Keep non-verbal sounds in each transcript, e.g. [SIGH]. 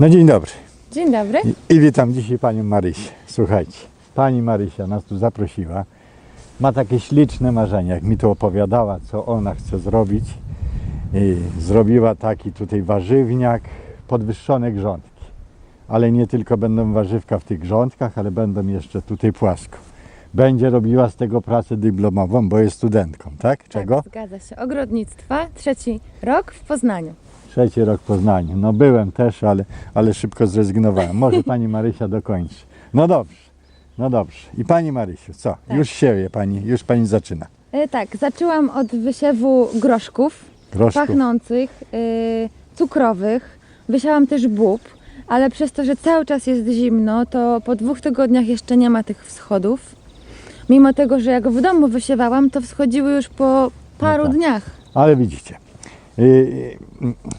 No dzień dobry. Dzień dobry. I, I witam dzisiaj panią Marysię. Słuchajcie, pani Marysia nas tu zaprosiła. Ma takie śliczne marzenia, jak mi to opowiadała, co ona chce zrobić. I zrobiła taki tutaj warzywniak, podwyższone grządki. Ale nie tylko będą warzywka w tych grządkach, ale będą jeszcze tutaj płasko. Będzie robiła z tego pracę dyplomową, bo jest studentką, tak? Czego? Tak, zgadza się. Ogrodnictwa, trzeci rok w Poznaniu. Trzeci rok w Poznaniu. No byłem też, ale, ale szybko zrezygnowałem. Może pani Marysia dokończy. No dobrze, no dobrze. I pani Marysiu, co? Tak. Już sieje pani, już pani zaczyna. E, tak, zaczęłam od wysiewu groszków, Groszków. pachnących, e, cukrowych. Wysiałam też bób, ale przez to, że cały czas jest zimno, to po dwóch tygodniach jeszcze nie ma tych wschodów. Mimo tego, że jak w domu wysiewałam, to wschodziły już po paru tak. dniach. Ale widzicie,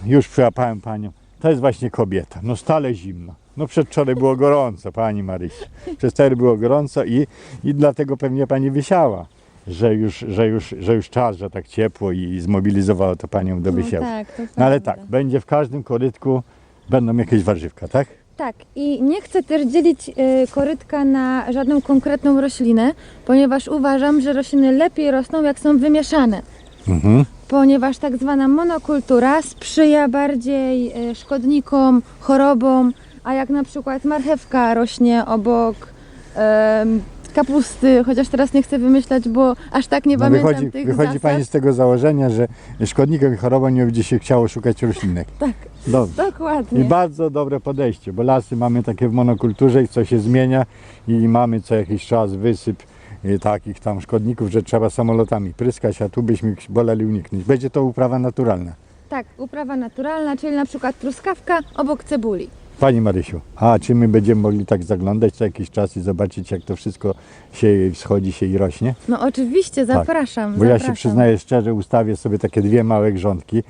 już przyłapałem panią. To jest właśnie kobieta. No stale zimno. No przedwczoraj było gorąco, pani Marysia. Przez cztery było gorąco i, i dlatego pewnie pani wysiała. Że już, że, już, że już czas, że tak ciepło i zmobilizowało to panią do No wysiewu. tak, to No ale tak, będzie w każdym korytku, będą jakieś warzywka, tak? Tak, i nie chcę też dzielić y, korytka na żadną konkretną roślinę, ponieważ uważam, że rośliny lepiej rosną, jak są wymieszane. Mhm. Ponieważ tak zwana monokultura sprzyja bardziej y, szkodnikom, chorobom, a jak na przykład marchewka rośnie obok em, kapusty, chociaż teraz nie chcę wymyślać, bo aż tak nie No pamiętam wychodzi tych wychodzi zasad. pani z tego założenia, że szkodnikom i chorobom nie będzie się chciało szukać roślinek. [LAUGHS] Tak, Dobrze. dokładnie. I bardzo dobre podejście, bo lasy mamy takie w monokulturze i co się zmienia i mamy co jakiś czas wysyp takich tam szkodników, że trzeba samolotami pryskać, a tu byśmy woleli uniknąć. Będzie to uprawa naturalna. Tak, uprawa naturalna, czyli na przykład truskawka obok cebuli. Pani Marysiu, a czy my będziemy mogli tak zaglądać co jakiś czas i zobaczyć jak to wszystko się wschodzi się i rośnie? No oczywiście, zapraszam. Tak, Bo ja zapraszam. się przyznaję szczerze, ustawię sobie takie dwie małe grządki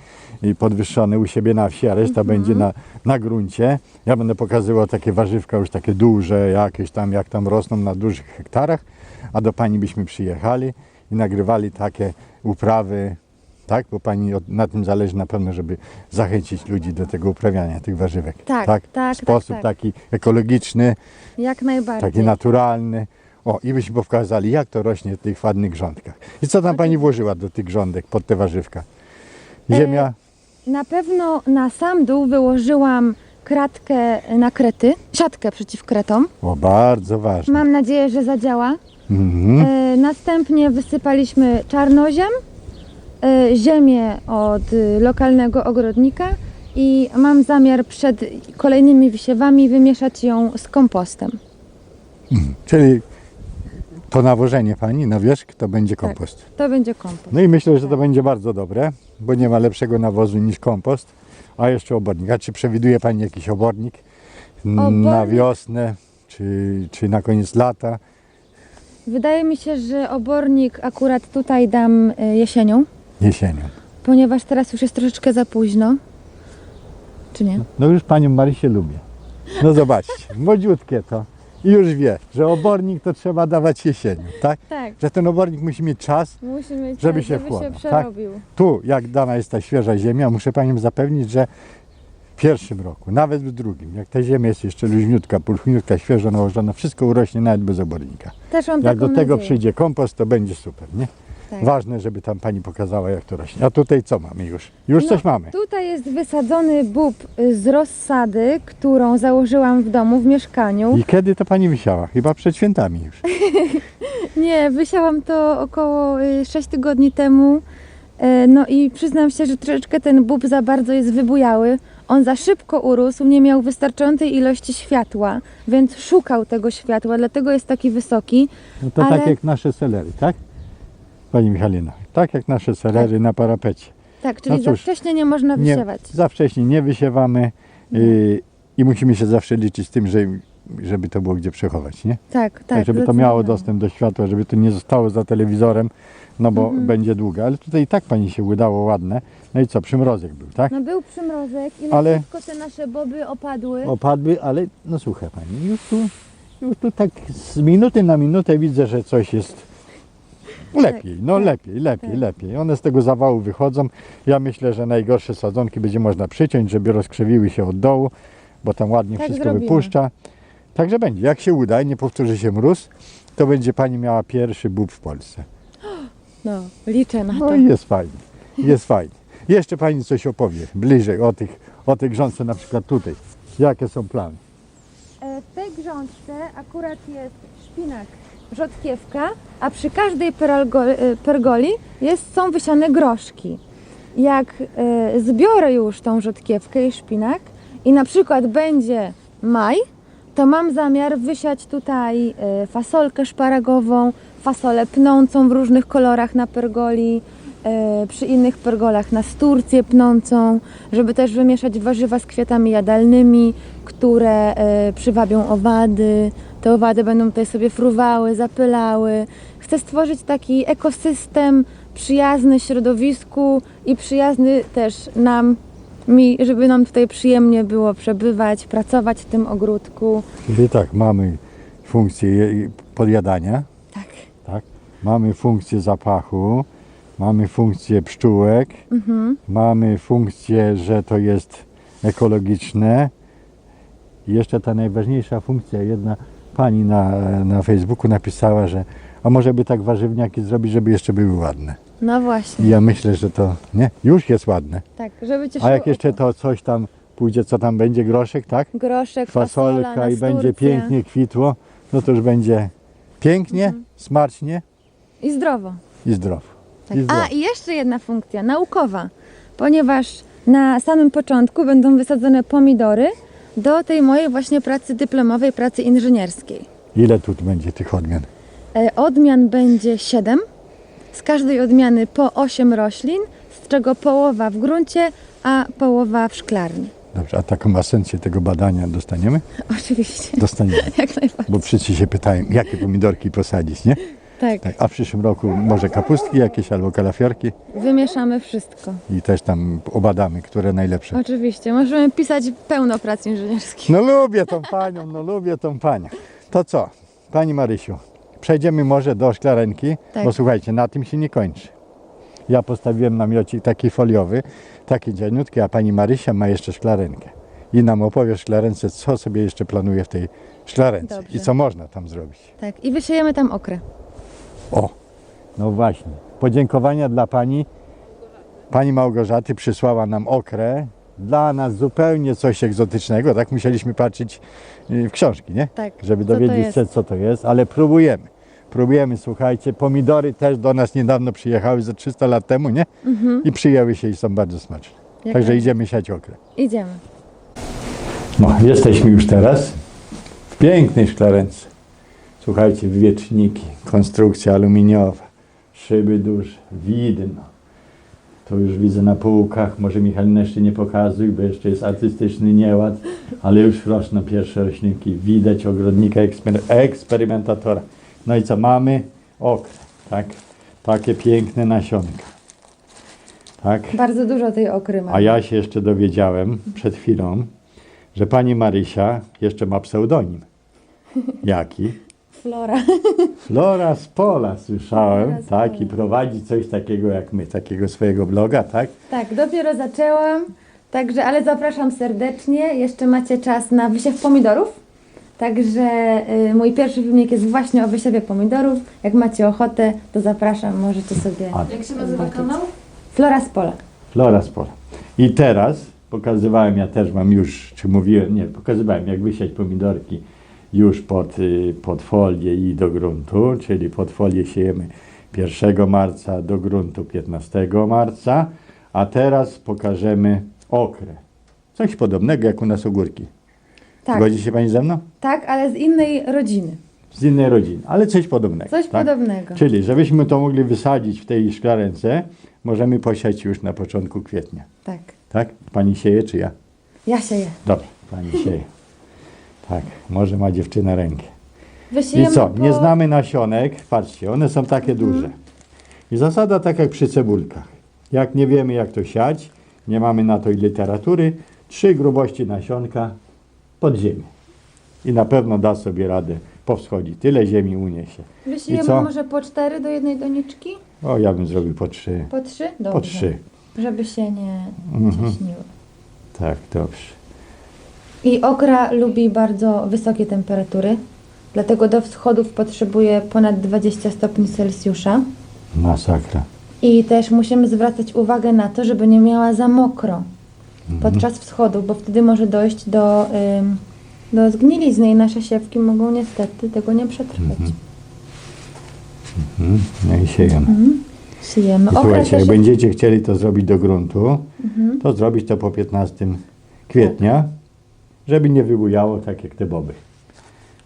i podwyższone u siebie na wsi, a reszta będzie na, na gruncie. Ja będę pokazywał takie warzywka już takie duże, jakieś tam, jak tam rosną na dużych hektarach, a do pani byśmy przyjechali i nagrywali takie uprawy, tak? Bo pani od, na tym zależy na pewno, żeby zachęcić ludzi do tego uprawiania tych warzywek. Tak, tak, W tak, sposób tak. taki ekologiczny, Jak najbardziej. taki naturalny. O, i byśmy pokazali, jak to rośnie w tych ładnych grządkach. I co tam pani włożyła do tych grządek pod te warzywka? Ziemia, Na pewno na sam dół wyłożyłam kratkę na krety, siatkę przeciw kretom. o, bardzo ważne. Mam nadzieję, że zadziała. Mhm. E, następnie wysypaliśmy czarnoziem, e, ziemię od y, lokalnego ogrodnika i mam zamiar przed kolejnymi wysiewami wymieszać ją z kompostem. Czyli to nawożenie pani na wierzch to będzie Tak. kompost. To będzie kompost. No i myślę, że to będzie bardzo dobre, bo nie ma lepszego nawozu niż kompost. A jeszcze obornik. A czy przewiduje pani jakiś obornik, na Obornik? wiosnę, czy, czy na koniec lata? Wydaje mi się, że obornik akurat tutaj dam e, jesienią, Jesienią. ponieważ teraz już jest troszeczkę za późno. Czy nie? No już panią Marysię lubię. No zobaczcie, [LAUGHS] młodziutkie to. I już wie, że obornik to trzeba dawać jesienią, tak? Tak. Że ten obornik musi mieć czas. Mieć Żeby się wchłonął, tak? przerobił. Tu, jak dana jest ta świeża ziemia, muszę panią zapewnić, że pierwszym roku, nawet w drugim, jak ta ziemia jest jeszcze luźniutka, pulchniutka, świeżo nałożona, wszystko urośnie nawet bez obornika. Też mam Jak do tego nadzieję. przyjdzie kompost, to będzie super, nie? Tak. Ważne, żeby tam pani pokazała, jak to rośnie. A tutaj co mamy już? Już No, coś mamy. Tutaj jest wysadzony bób z rozsady, którą założyłam w domu, w mieszkaniu. I kiedy to pani wysiała? Chyba przed świętami już. [LAUGHS] Nie, wysiałam to około y, 6 tygodni temu. E, No i przyznam się, że troszeczkę ten bób za bardzo jest wybujały. On za szybko urósł, nie miał wystarczającej ilości światła, więc szukał tego światła, dlatego jest taki wysoki. No to Ale- tak jak nasze selery, tak? Pani Michalina, tak jak nasze selery na parapecie. Tak, czyli No za cóż, wcześnie nie można Nie, wysiewać. za wcześnie nie wysiewamy y, i musimy się zawsze liczyć z tym, że, żeby to było gdzie przechować, nie? Tak, tak. żeby to miało dostęp do światła, żeby to nie zostało za telewizorem, no bo Mhm. będzie długo. Ale tutaj i tak pani się udało ładne. No i co, przymrozek był, tak? No był przymrozek i Ale- lekko te nasze boby opadły. Opadły, ale no słuchaj pani, już tu, już tu tak z minuty na minutę widzę, że coś jest lepiej, no tak, lepiej, lepiej, tak. lepiej. One z tego zawału wychodzą. Ja myślę, że najgorsze sadzonki będzie można przyciąć, żeby rozkrzewiły się od dołu, bo tam ładnie Tak wszystko zrobimy. wypuszcza. Także będzie. Jak się uda i nie powtórzy się mróz, to będzie pani miała pierwszy bób w Polsce. [GASPS] No, liczę na No to. i jest fajnie. Jest fajnie. Jeszcze pani coś opowie bliżej o tych, o tej grządce na przykład tutaj. Jakie są plany? E, W tej grządce akurat jest szpinak, rzodkiewka, a przy każdej e, pergoli jest, są wysiane groszki. Jak e, zbiorę już tą rzodkiewkę i szpinak i na przykład będzie maj, to mam zamiar wysiać tutaj e, fasolkę szparagową, fasolę pnącą w różnych kolorach na pergoli, e, przy innych pergolach na sturcję pnącą, żeby też wymieszać warzywa z kwiatami jadalnymi, które e, przywabią owady. Te owady będą tutaj sobie fruwały, zapylały. Chcę stworzyć taki ekosystem przyjazny środowisku i przyjazny też nam, mi, żeby nam tutaj przyjemnie było przebywać, pracować w tym ogródku. Czyli tak, mamy funkcję podjadania, Tak. tak? mamy funkcję zapachu, mamy funkcję pszczółek, Mhm. mamy funkcję, że to jest ekologiczne. I jeszcze ta najważniejsza funkcja, jedna pani na, na Facebooku napisała, że a może by tak warzywniaki zrobić, żeby jeszcze były ładne. No właśnie. Ja myślę, że to nie, już jest ładne. Tak, żeby cieszyło A jak jeszcze to coś tam pójdzie, co tam będzie, groszek, tak? Groszek, fasola, Fasolka i będzie nasturcja. pięknie kwitło, no to już będzie pięknie, Mhm. smacznie I zdrowo. i zdrowo. Tak. I zdrowo. A i jeszcze jedna funkcja naukowa, ponieważ na samym początku będą wysadzone pomidory do tej mojej właśnie pracy dyplomowej, pracy inżynierskiej. Ile tu będzie tych odmian? E, Odmian będzie 7, z każdej odmiany po 8 roślin, z czego połowa w gruncie, a połowa w szklarni. Dobrze, a taką esencję tego badania dostaniemy? Oczywiście, Dostaniemy. [LAUGHS] jak najbardziej. Bo wszyscy się pytają, jakie pomidorki posadzić, nie? Tak, Tak, a w przyszłym roku może kapustki jakieś albo kalafiorki wymieszamy wszystko. i też tam obadamy, które najlepsze. Oczywiście, możemy pisać pełno prac inżynierskich. No lubię tą panią, no lubię tą panią. To co, pani Marysiu, przejdziemy może do szklarenki, Tak. bo słuchajcie, na tym się nie kończy. Ja postawiłem namiocik taki foliowy, taki dzianiutki, a pani Marysia ma jeszcze szklarenkę. I nam opowie o szklarence, co sobie jeszcze planuje w tej szklarence Dobrze. i co można tam zrobić. Tak, i wysiejemy tam okrę. O, no właśnie. Podziękowania dla pani. Pani Małgorzaty przysłała nam okrę. Dla nas zupełnie coś egzotycznego. Tak musieliśmy patrzeć y, w książki, nie? Tak, Żeby co to dowiedzieć jest? się, co to jest, ale próbujemy. Próbujemy, słuchajcie. Pomidory też do nas niedawno przyjechały, ze 300 lat temu, nie? I przyjęły się i są bardzo smaczne. Mhm. Jak Także idziemy siać okrę. Idziemy. No, jesteśmy już teraz w pięknej szklarence. Słuchajcie, wieczniki, konstrukcja aluminiowa, szyby duże, widno. To już widzę na półkach, może Michalina jeszcze nie pokazuj, bo jeszcze jest artystyczny nieład, ale już rosną pierwsze roślinki. Widać ogrodnika ekspery- eksperymentatora. No i co mamy? Okra, tak? Takie piękne nasionka. Tak? Bardzo dużo tej okry mamy. A ja się jeszcze dowiedziałem przed chwilą, że pani Marysia jeszcze ma pseudonim. Jaki? Flora. Flora z pola słyszałem, Flora z tak, pola. i prowadzi coś takiego jak my, takiego swojego bloga, tak? Tak, dopiero zaczęłam, także, ale zapraszam serdecznie. Jeszcze macie czas na wysiew pomidorów. Także y, mój pierwszy filmik jest właśnie o wysiewie pomidorów. Jak macie ochotę, to zapraszam, możecie sobie. A, Jak się nazywa zobaczyć. kanał? Flora z pola. Flora z pola. I teraz pokazywałem, ja też mam już, czy mówiłem, nie, pokazywałem jak wysiać pomidorki już pod, y, pod folię i do gruntu, czyli pod folię siejemy 1 marca, do gruntu 15 marca, a teraz pokażemy okrę. Coś podobnego jak u nas ogórki. Tak, Zgodzi się Pani ze mną? tak, ale z innej rodziny. Z innej rodziny, ale coś podobnego. Coś tak? podobnego. Czyli, żebyśmy to mogli wysadzić w tej szklarence, możemy posiać już na początku kwietnia. Tak. Tak? Pani sieje czy ja? Ja sieję. Dobra, pani sieje. Tak, może ma dziewczyna rękę. I Wysiejemy co? po... Mhm. Nie znamy nasionek, patrzcie, one są takie duże. I zasada tak jak przy cebulkach. Jak nie wiemy jak to siać, nie mamy na to i literatury, trzy grubości nasionka pod ziemię. I na pewno da sobie radę powschodzi. Tyle ziemi uniesie. I Wysiejemy co? może po cztery do jednej doniczki? O, ja bym zrobił po trzy. Po trzy? Dobrze. Po trzy. Żeby się nie Mhm. ciśniły. Tak, dobrze. I okra lubi bardzo wysokie temperatury, dlatego do wschodów potrzebuje ponad 20 stopni Celsjusza. Masakra. I też musimy zwracać uwagę na to, żeby nie miała za mokro podczas wschodu, bo wtedy może dojść do, ym, do zgnilizny i nasze siewki mogą niestety tego nie przetrwać. Mhm. No i siejemy. Mhm. Siejemy. I Okra słuchajcie, jak będziecie chcieli to zrobić do gruntu, Mhm. to zrobić to po 15 kwietnia, żeby nie wybujało tak jak te boby.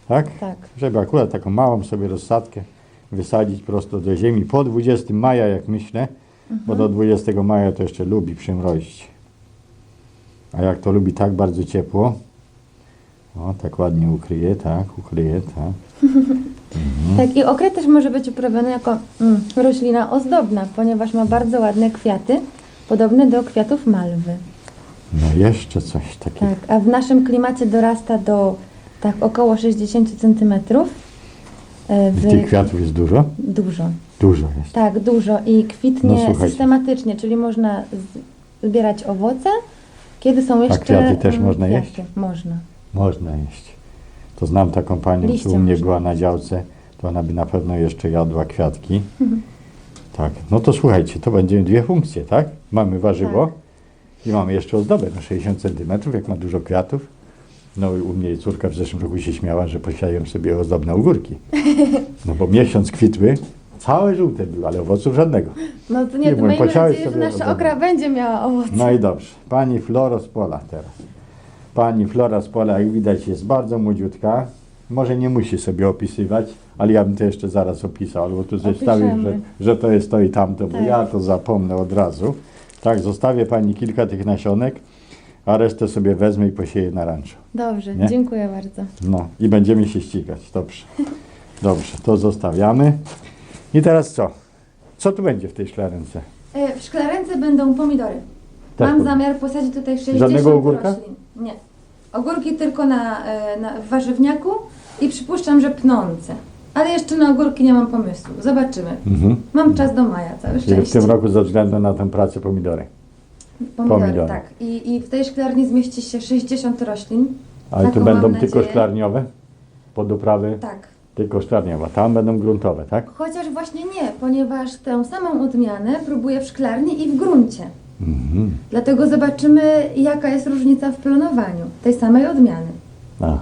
Tak? Tak. Żeby akurat taką małą sobie rozsadkę wysadzić prosto do ziemi po 20 maja, jak myślę, bo do 20 maja to jeszcze lubi przymrozić. A jak to lubi tak bardzo ciepło, o tak ładnie ukryje, tak, ukryje, tak. [LAUGHS] Tak, i okra też może być uprawiany jako mm, roślina ozdobna, ponieważ ma bardzo ładne kwiaty, podobne do kwiatów malwy. No jeszcze coś takiego. Tak, a w naszym klimacie dorasta do tak około 60 cm. I tych kwiatów jest dużo? Dużo. Dużo jest. Tak, dużo i No, kwitnie słuchajcie. systematycznie, czyli można z- zbierać owoce, kiedy są jeszcze... kwiaty też mm, można kwiaty. jeść? Można. Można jeść. To znam taką panią, Liście co u mnie można była na działce, to ona by na pewno jeszcze jadła kwiatki. Tak, no to słuchajcie, to będzie dwie funkcje, tak? Mamy warzywo Tak. I mamy jeszcze ozdobę na 60 cm, jak ma dużo kwiatów. No i u mnie córka w zeszłym roku się śmiała, że posiadają sobie ozdobne ogórki. No bo miesiąc kwitły, całe żółte były, ale owoców żadnego. No to nie, Nie, to miejmy nadzieję, że nasza okra będzie miała owoce. No i dobrze. Pani Flora z pola teraz. Pani Flora z pola, jak widać, jest bardzo młodziutka. Może nie musi sobie opisywać, ale ja bym to jeszcze zaraz opisał, albo tu zestawił, że, że to jest to i tamto, bo Tak. ja to zapomnę od razu. Tak, zostawię Pani kilka tych nasionek, a resztę sobie wezmę i posieję na ranczu. Dobrze, Nie? dziękuję bardzo. No i będziemy się ścigać. Dobrze. Dobrze, to zostawiamy. I teraz co? Co tu będzie w tej szklarence? E, W szklarence będą pomidory. Tak, Mam zamiar posadzić tutaj 60 Żadnego ogórka? roślin. Nie. Ogórki tylko na, e, na w warzywniaku i przypuszczam, że pnące. Ale jeszcze na ogórki nie mam pomysłu. Zobaczymy. Mhm. Mam czas do maja, całe Czyli w szczęście. tym roku ze względu na tę pracę pomidory. Pomidory, tak. I, I w tej szklarni zmieści się 60 roślin. Ale tu Taką będą mam tylko nadzieję. szklarniowe? Pod uprawy Tak. tylko szklarniowa. Tam będą gruntowe, tak? Chociaż właśnie nie, ponieważ tę samą odmianę próbuję w szklarni i w gruncie. Mhm. Dlatego zobaczymy, jaka jest różnica w plonowaniu tej samej odmiany. Aha.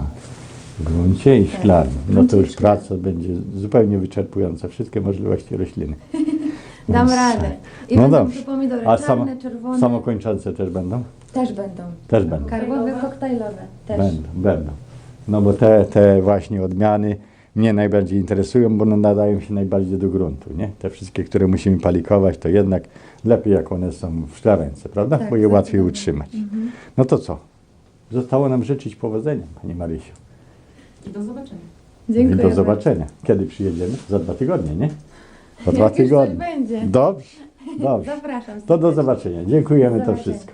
W gruncie i Tak. szklarni. W No to już praca będzie zupełnie wyczerpująca. Wszystkie możliwości rośliny. [LAUGHS] Dam Więc- radę. I No będą dobrze. tu pomidory A czarne, samo, czerwone. samokończące też będą? Też będą. Też będą. Karbowe, koktajlowe. Też. Będą, będą. No bo te, te właśnie odmiany mnie najbardziej interesują, bo one nadają się najbardziej do gruntu, nie? Te wszystkie, które musimy palikować, to jednak lepiej jak one są w szklarence, prawda? Tak, bo je łatwiej zdecydowanie. utrzymać. Mhm. No to co? Zostało nam życzyć powodzenia, Pani Marysiu. I do zobaczenia. Dziękuję I do bardzo. zobaczenia. Kiedy przyjedziemy? Za dwa tygodnie, nie? Za [LAUGHS] dwa Jak już coś tygodnie. będzie. Dobrze, [LAUGHS] dobrze. Zapraszam. To do zobaczenia. Dziękujemy to zobaczenia. wszystko.